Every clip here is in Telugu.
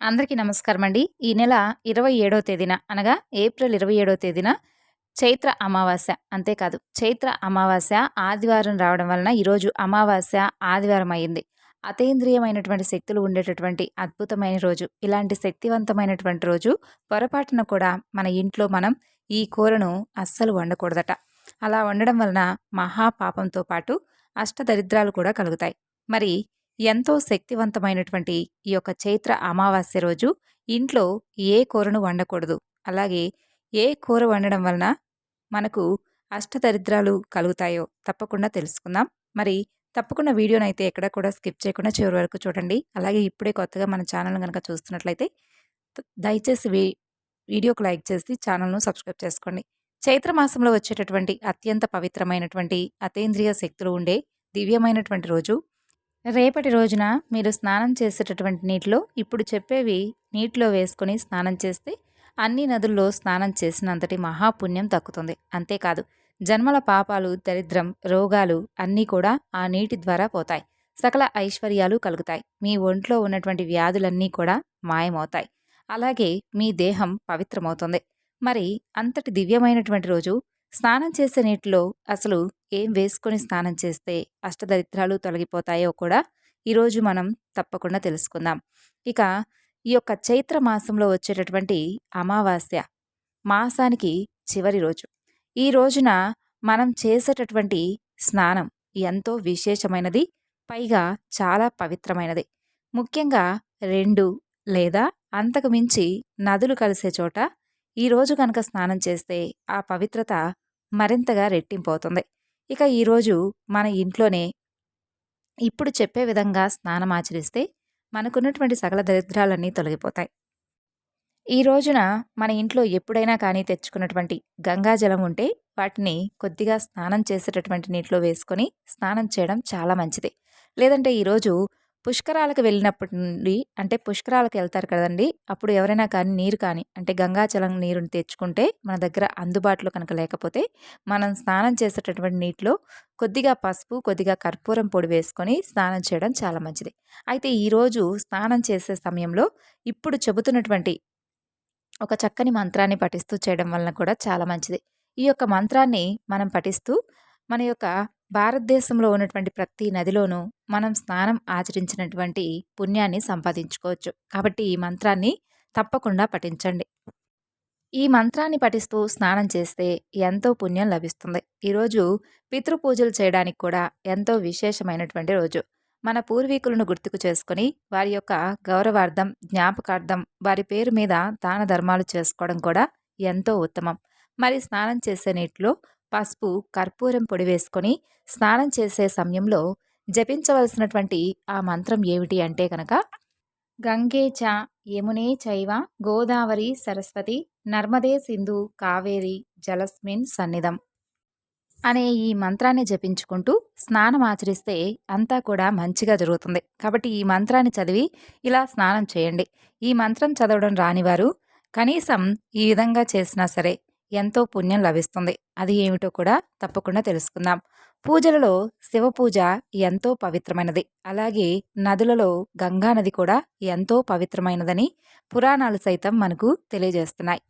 అందరికీ నమస్కారం అండి ఈ నెల ఇరవై ఏడవ తేదీన అనగా ఏప్రిల్ ఇరవై ఏడవ తేదీన చైత్ర అమావాస్య అంతేకాదు చైత్ర అమావాస్య ఆదివారం రావడం వలన ఈరోజు అమావాస్య ఆదివారం అయింది. అతేంద్రియమైనటువంటి శక్తులు ఉండేటటువంటి అద్భుతమైన రోజు. ఇలాంటి శక్తివంతమైనటువంటి రోజు పొరపాటున కూడా మన ఇంట్లో మనం ఈ కూరను అస్సలు వండకూడదట. అలా వండడం వలన మహాపాపంతో పాటు అష్టదరిద్రాలు కూడా కలుగుతాయి. మరి ఎంతో శక్తివంతమైనటువంటి ఈ యొక్క చైత్ర అమావాస్య రోజు ఇంట్లో ఏ కూరను వండకూడదు. అలాగే ఏ కూర వండడం వలన మనకు అష్టదరిద్రాలు కలుగుతాయో తప్పకుండా తెలుసుకుందాం. మరి తప్పకుండా వీడియోనైతే అయితే ఎక్కడ కూడా స్కిప్ చేయకుండా చివరి వరకు చూడండి. అలాగే ఇప్పుడే కొత్తగా మన ఛానల్ కనుక చూస్తున్నట్లయితే దయచేసి వీడియోకు లైక్ చేసి ఛానల్ను సబ్స్క్రైబ్ చేసుకోండి. చైత్ర మాసంలో వచ్చేటటువంటి అత్యంత పవిత్రమైనటువంటి అతేంద్రియ శక్తులు ఉండే దివ్యమైనటువంటి రోజు రేపటి రోజున మీరు స్నానం చేసేటటువంటి నీటిలో ఇప్పుడు చెప్పేవి నీటిలో వేసుకొని స్నానం చేస్తే అన్ని నదుల్లో స్నానం చేసినంతటి మహాపుణ్యం దక్కుతుంది. అంతేకాదు జన్మల పాపాలు దరిద్రం రోగాలు అన్నీ కూడా ఆ నీటి ద్వారా పోతాయి. సకల ఐశ్వర్యాలు కలుగుతాయి. మీ ఒంట్లో ఉన్నటువంటి వ్యాధులన్నీ కూడా మాయమవుతాయి. అలాగే మీ దేహం పవిత్రమవుతుంది. మరి అంతటి దివ్యమైనటువంటి రోజు స్నానం చేసే నీటిలో అసలు ఏం వేసుకొని స్నానం చేస్తే అష్టదరిద్రాలు తొలగిపోతాయో కూడా ఈరోజు మనం తప్పకుండా తెలుసుకుందాం. ఇక ఈ యొక్క చైత్ర మాసంలో వచ్చేటటువంటి అమావాస్య మాసానికి చివరి రోజు. ఈ రోజున మనం చేసేటటువంటి స్నానం ఎంతో విశేషమైనది పైగా చాలా పవిత్రమైనది. ముఖ్యంగా రెండు లేదా అంతకు మించి నదులు కలిసే చోట ఈరోజు కనుక స్నానం చేస్తే ఆ పవిత్రత మరింతగా రెట్టింపోతుంది ఇక ఈరోజు మన ఇంట్లోనే ఇప్పుడు చెప్పే విధంగా స్నానం ఆచరిస్తే మనకున్నటువంటి సకల దరిద్రాలన్నీ తొలగిపోతాయి. ఈ రోజున మన ఇంట్లో ఎప్పుడైనా కానీ తెచ్చుకున్నటువంటి గంగాజలం ఉంటే వాటిని కొద్దిగా స్నానం చేసేటటువంటి నీటిలో వేసుకొని స్నానం చేయడం చాలా మంచిది. లేదంటే ఈరోజు పుష్కరాలకు వెళ్ళినప్పటి నుండి అంటే పుష్కరాలకు వెళ్తారు కదండి అప్పుడు ఎవరైనా కానీ నీరు కానీ అంటే గంగాచలం నీరుని తెచ్చుకుంటే మన దగ్గర అందుబాటులో కనుక లేకపోతే మనం స్నానం చేసేటటువంటి నీటిలో కొద్దిగా పసుపు కొద్దిగా కర్పూరం పొడి వేసుకొని స్నానం చేయడం చాలా మంచిది. అయితే ఈరోజు స్నానం చేసే సమయంలో ఇప్పుడు చెబుతున్నటువంటి ఒక చక్కని మంత్రాన్ని పఠిస్తూ చేయడం వలన కూడా చాలా మంచిది. ఈ యొక్క మంత్రాన్ని మనం పఠిస్తూ మన యొక్క భారతదేశంలో ఉన్నటువంటి ప్రతి నదిలోనూ మనం స్నానం ఆచరించినటువంటి పుణ్యాన్ని సంపాదించుకోవచ్చు. కాబట్టి ఈ మంత్రాన్ని తప్పకుండా పఠించండి. ఈ మంత్రాన్ని పఠిస్తూ స్నానం చేస్తే ఎంతో పుణ్యం లభిస్తుంది. ఈరోజు పితృపూజలు చేయడానికి కూడా ఎంతో విశేషమైనటువంటి రోజు. మన పూర్వీకులను గుర్తుకు చేసుకుని వారి యొక్క గౌరవార్థం జ్ఞాపకార్థం వారి పేరు మీద దాన ధర్మాలు చేసుకోవడం కూడా ఎంతో ఉత్తమం. మరి స్నానం చేసే నీటిలో పసుపు కర్పూరం పొడి వేసుకొని స్నానం చేసే సమయంలో జపించవలసినటువంటి ఆ మంత్రం ఏమిటి అంటే కనుక గంగే చ యమునే చైవ గోదావరి సరస్వతి నర్మదే సింధు కావేరి జలస్మిన్ సన్నిధం అనే ఈ మంత్రాన్ని జపించుకుంటూ స్నానం ఆచరిస్తే అంతా కూడా మంచిగా జరుగుతుంది. కాబట్టి ఈ మంత్రాన్ని చదివి ఇలా స్నానం చేయండి. ఈ మంత్రం చదవడం రానివారు కనీసం ఈ విధంగా చేసినా సరే ఎంతో పుణ్యం లభిస్తుంది. అది ఏమిటో కూడా తప్పకుండా తెలుసుకుందాం. పూజలలో శివ పూజ ఎంతో పవిత్రమైనది. అలాగే నదులలో గంగా నది కూడా ఎంతో పవిత్రమైనదని పురాణాలు సైతం మనకు తెలియజేస్తున్నాయి.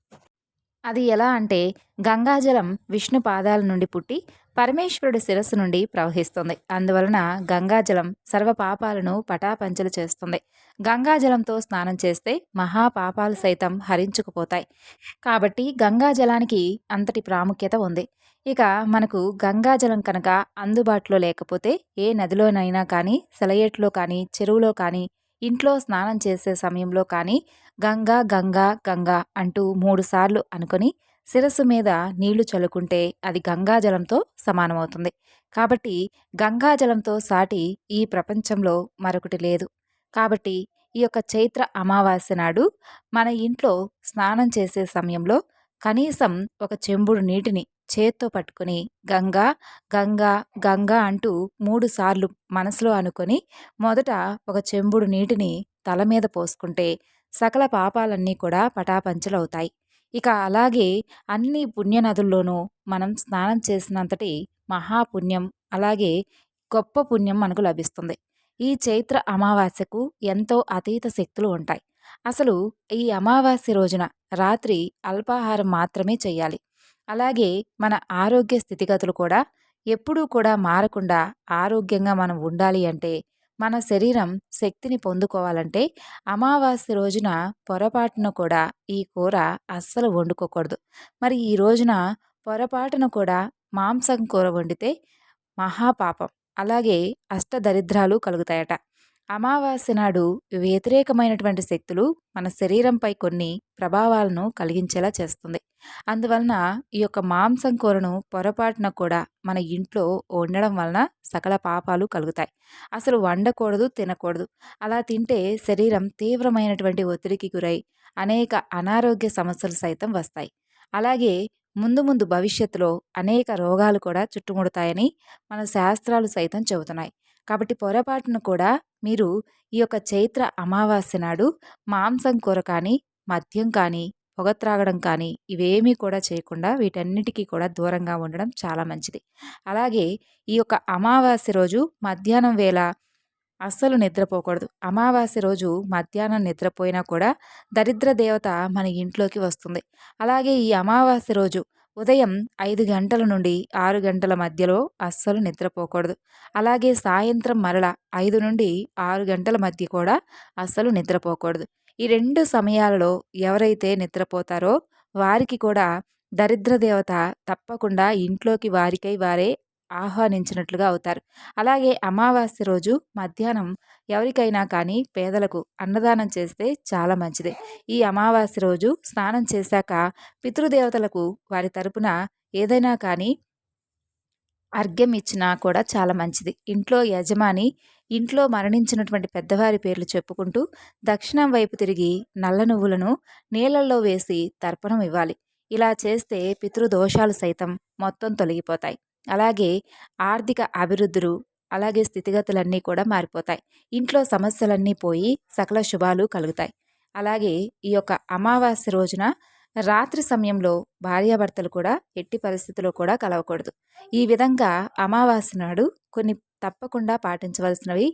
అది ఎలా అంటే గంగాజలం విష్ణు పాదాల నుండి పుట్టి పరమేశ్వరుడి శిరస్సు నుండి ప్రవహిస్తుంది. అందువలన గంగాజలం సర్వ పాపాలను పటాపంచలు చేస్తుంది. గంగాజలంతో స్నానం చేస్తే మహాపాపాలు సైతం హరించుకుపోతాయి. కాబట్టి గంగాజలానికి అంతటి ప్రాముఖ్యత ఉంది. ఇక మనకు గంగాజలం కనుక అందుబాటులో లేకపోతే ఏ నదిలోనైనా కానీ సెలయేట్లో కానీ చెరువులో కానీ ఇంట్లో స్నానం చేసే సమయంలో కానీ గంగా గంగా గంగా అంటూ మూడుసార్లు అనుకొని శిరస్సు మీద నీళ్ళు చల్లుకుంటే అది గంగాజలంతో సమానమవుతుంది. కాబట్టి గంగాజలంతో సాటి ఈ ప్రపంచంలో మరొకటి లేదు. కాబట్టి ఈ యొక్క చైత్ర అమావాస్య నాడు మన ఇంట్లో స్నానం చేసే సమయంలో కనీసం ఒక చెంబుడు నీటిని చేత్తో పట్టుకుని గంగా గంగా గంగా అంటూ మూడు సార్లు మనసులో అనుకొని మొదట ఒక చెంబుడు నీటిని తల మీద పోసుకుంటే సకల పాపాలన్నీ కూడా పటాపంచలవుతాయి. ఇక అలాగే అన్ని పుణ్యనదుల్లోనూ మనం స్నానం చేసినంతటి మహాపుణ్యం అలాగే గొప్ప పుణ్యం మనకు లభిస్తుంది. ఈ చైత్ర అమావాస్యకు ఎంతో అతీత శక్తులు ఉంటాయి. అసలు ఈ అమావాస్య రోజున రాత్రి అల్పాహారం మాత్రమే చేయాలి అలాగే మన ఆరోగ్య స్థితిగతులు కూడా ఎప్పుడూ కూడా మారకుండా ఆరోగ్యంగా మనం ఉండాలి అంటే మన శరీరం శక్తిని పొందుకోవాలంటే అమావాస్య రోజున పొరపాటున కూడా ఈ కూర అస్సలు వండుకోకూడదు. మరి ఈ రోజున పొరపాటున కూడా మాంసం కూర వండితే మహాపాపం. అలాగే అష్టదరిద్రాలు కలుగుతాయట. అమావాస్య నాడు వ్యతిరేకమైనటువంటి శక్తులు మన శరీరంపై కొన్ని ప్రభావాలను కలిగించేలా చేస్తుంది. అందువలన ఈ యొక్క మాంసం కూరను పొరపాటున కూడా మన ఇంట్లో వండడం వలన సకల పాపాలు కలుగుతాయి. అసలు వండకూడదు తినకూడదు. అలా తింటే శరీరం తీవ్రమైనటువంటి ఒత్తిడికి గురై అనేక అనారోగ్య సమస్యలు సైతం వస్తాయి. అలాగే ముందు ముందు భవిష్యత్తులో అనేక రోగాలు కూడా చుట్టుముడతాయని మన శాస్త్రాలు సైతం చెబుతున్నాయి. కాబట్టి పొరపాటును కూడా మీరు ఈ యొక్క చైత్ర అమావాస్య నాడు మాంసం కూర కానీ మద్యం కానీ పొగ త్రాగడం కానీ ఇవేమీ కూడా చేయకుండా వీటన్నిటికీ కూడా దూరంగా ఉండడం చాలా మంచిది. అలాగే ఈ యొక్క అమావాస్య రోజు మధ్యాహ్నం వేళ అస్సలు నిద్రపోకూడదు. అమావాస్య రోజు మధ్యాహ్నం నిద్రపోయినా కూడా దరిద్ర దేవత మన ఇంట్లోకి వస్తుంది. అలాగే ఈ అమావాస్య రోజు ఉదయం ఐదు గంటల నుండి ఆరు గంటల మధ్యలో అస్సలు నిద్రపోకూడదు. అలాగే సాయంత్రం మరల ఐదు నుండి ఆరు గంటల మధ్య కూడా అస్సలు నిద్రపోకూడదు. ఈ రెండు సమయాలలో ఎవరైతే నిద్రపోతారో వారికి కూడా దరిద్ర దేవత తప్పకుండా ఇంట్లోకి వారికై వారే ఆహ్వానించినట్లుగా అవుతారు. అలాగే అమావాస్య రోజు మధ్యాహ్నం ఎవరికైనా కానీ పేదలకు అన్నదానం చేస్తే చాలా మంచిది. ఈ అమావాస్య రోజు స్నానం చేశాక పితృదేవతలకు వారి తరపున ఏదైనా కానీ అర్ఘ్యం ఇచ్చినా కూడా చాలా మంచిది. ఇంట్లో యజమాని ఇంట్లో మరణించినటువంటి పెద్దవారి పేర్లు చెప్పుకుంటూ దక్షిణం వైపు తిరిగి నల్ల నువ్వులను నీళ్ళల్లో వేసి తర్పణం ఇవ్వాలి. ఇలా చేస్తే పితృదోషాలు సైతం మొత్తం తొలగిపోతాయి. అలాగే ఆర్థిక అభివృద్ధులు అలాగే స్థితిగతులన్నీ కూడా మారిపోతాయి. ఇంట్లో సమస్యలన్నీ పోయి సకల శుభాలు కలుగుతాయి. అలాగే ఈ యొక్క అమావాస్య రోజున రాత్రి సమయంలో భార్యాభర్తలు కూడా ఎట్టి పరిస్థితుల్లో కూడా కలవకూడదు. ఈ విధంగా అమావాస్య నాడు కొన్ని తప్పకుండా పాటించవలసినవి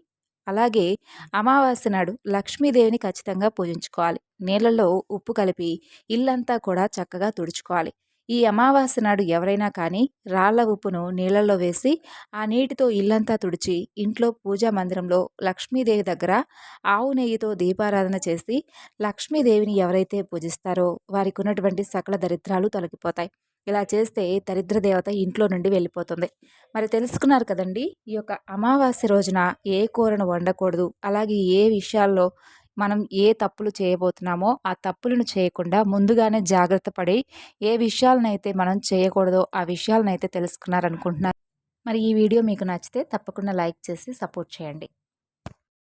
అలాగే అమావాస్య నాడు లక్ష్మీదేవిని ఖచ్చితంగా పూజించుకోవాలి. నీళ్ళల్లో ఉప్పు కలిపి ఇల్లంతా కూడా చక్కగా తుడుచుకోవాలి. ఈ అమావాస్య నాడు ఎవరైనా కానీ రాళ్ళ ఉప్పును నీళ్ళల్లో వేసి ఆ నీటితో ఇల్లంతా తుడిచి ఇంట్లో పూజా మందిరంలో లక్ష్మీదేవి దగ్గర ఆవు నెయ్యితో దీపారాధన చేసి లక్ష్మీదేవిని ఎవరైతే పూజిస్తారో వారికి ఉన్నటువంటి సకల దరిద్రాలు తొలగిపోతాయి. ఇలా చేస్తే దరిద్ర దేవత ఇంట్లో నుండి వెళ్ళిపోతుంది. మరి తెలుసుకున్నారు కదండి ఈ యొక్క అమావాస్య రోజున ఏ కూరను వండకూడదు అలాగే ఏ విషయాల్లో మనం ఏ తప్పులు చేయబోతున్నామో ఆ తప్పులను చేయకుండా ముందుగానే జాగ్రత్త పడి ఏ విషయాలనైతే మనం చేయకూడదో ఆ విషయాలనైతే తెలుసుకున్నారనుకుంటున్నారు. మరి ఈ వీడియో మీకు నచ్చితే తప్పకుండా లైక్ చేసి సపోర్ట్ చేయండి.